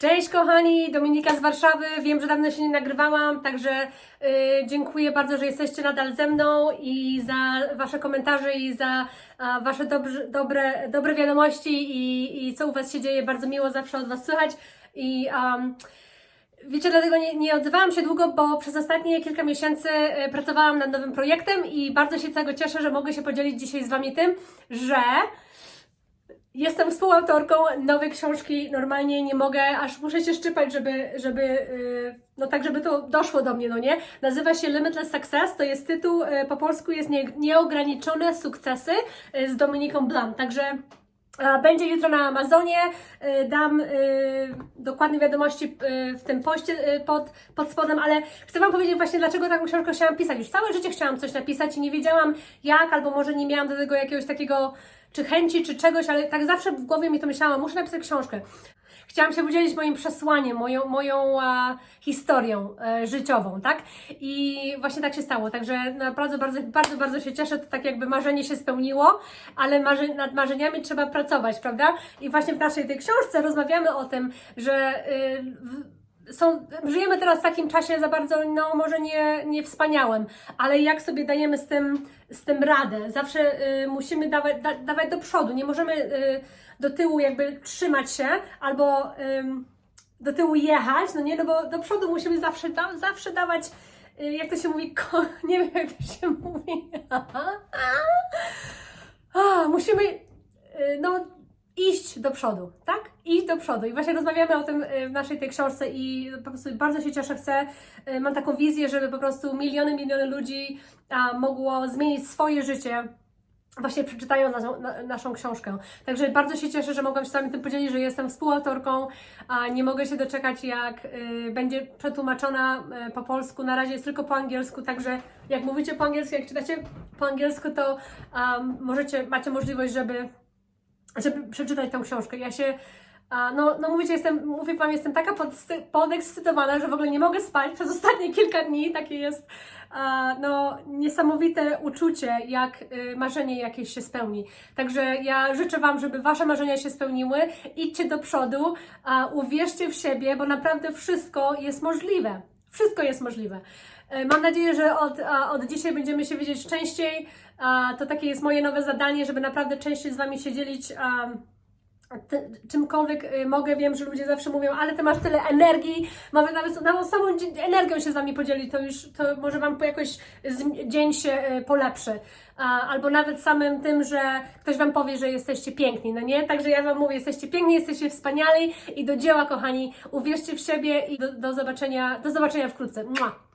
Cześć kochani, Dominika z Warszawy. Wiem, że dawno się nie nagrywałam, także y, dziękuję bardzo, że jesteście nadal ze mną i za Wasze komentarze i za a, Wasze dobrze, dobre, dobre wiadomości i, i co u Was się dzieje. Bardzo miło zawsze od Was słychać i um, Wiecie, dlatego nie, nie odzywałam się długo, bo przez ostatnie kilka miesięcy y, pracowałam nad nowym projektem i bardzo się z tego cieszę, że mogę się podzielić dzisiaj z Wami tym, że Jestem współautorką nowej książki. Normalnie nie mogę, aż muszę się szczypać, żeby, żeby yy, no tak, żeby to doszło do mnie, no nie? Nazywa się Limitless Success, to jest tytuł, yy, po polsku jest nie, Nieograniczone Sukcesy yy, z Dominiką Blam. Także Będzie jutro na Amazonie. y, Dam y, dokładne wiadomości y, w tym poście pod, pod spodem, ale chcę Wam powiedzieć właśnie, dlaczego taką książkę chciałam pisać. Już całe życie chciałam coś napisać i nie wiedziałam jak, albo może nie miałam do tego jakiegoś takiego czy chęci, czy czegoś, ale tak zawsze w głowie mi to myślałam, muszę napisać książkę. Chciałam się podzielić moim przesłaniem, moją, moją a, historią e, życiową, tak? I właśnie tak się stało. Także naprawdę bardzo, bardzo, bardzo się cieszę. To tak jakby marzenie się spełniło, ale nad marzeniami trzeba pracować, prawda? I właśnie w naszej tej książce rozmawiamy o tym, że y, w, są, żyjemy teraz w takim czasie za bardzo, no może nie, nie wspaniałym, ale jak sobie dajemy z tym, z tym radę? Zawsze y, musimy dawać, da, dawać do przodu, nie możemy y, do tyłu jakby trzymać się albo ym, do tyłu jechać, no nie, no bo do przodu musimy zawsze, da, zawsze dawać, y, jak to się mówi, ko, nie wiem jak to się mówi, A, musimy, y, no iść do przodu, tak? Iść do przodu. I właśnie rozmawiamy o tym y, w naszej tej książce i po prostu bardzo się cieszę, chcę, y, mam taką wizję, żeby po prostu miliony, miliony ludzi mogło zmienić swoje życie właśnie przeczytając naszą, na, naszą książkę. Także bardzo się cieszę, że mogłam się z Wami tym podzielić, że jestem współautorką, a nie mogę się doczekać, jak y, będzie przetłumaczona po polsku. Na razie jest tylko po angielsku, także jak mówicie po angielsku, jak czytacie po angielsku, to um, możecie, macie możliwość, żeby żeby przeczytać tę książkę. Ja się, a, no, no mówicie, jestem, mówię Wam, jestem taka podekscytowana, że w ogóle nie mogę spać przez ostatnie kilka dni. Takie jest a, no, niesamowite uczucie, jak y, marzenie jakieś się spełni. Także ja życzę Wam, żeby Wasze marzenia się spełniły. Idźcie do przodu, a, uwierzcie w siebie, bo naprawdę wszystko jest możliwe. Wszystko jest możliwe. E, Mam nadzieję, że od, od dzisiaj będziemy się widzieć częściej. To takie jest moje nowe zadanie, żeby naprawdę częściej z Wami się dzielić ty, czymkolwiek y, mogę. Wiem, że ludzie zawsze mówią, ale Ty masz tyle energii, nawet, nawet samą energią się z Wami podzielić, to już to może Wam jakoś dzień się y, polepszy. Albo nawet samym tym, że ktoś Wam powie, że jesteście piękni, no nie? Także ja Wam mówię, jesteście piękni, jesteście wspaniali i do dzieła, kochani. Uwierzcie w siebie i do, do zobaczenia, do zobaczenia wkrótce. Mua.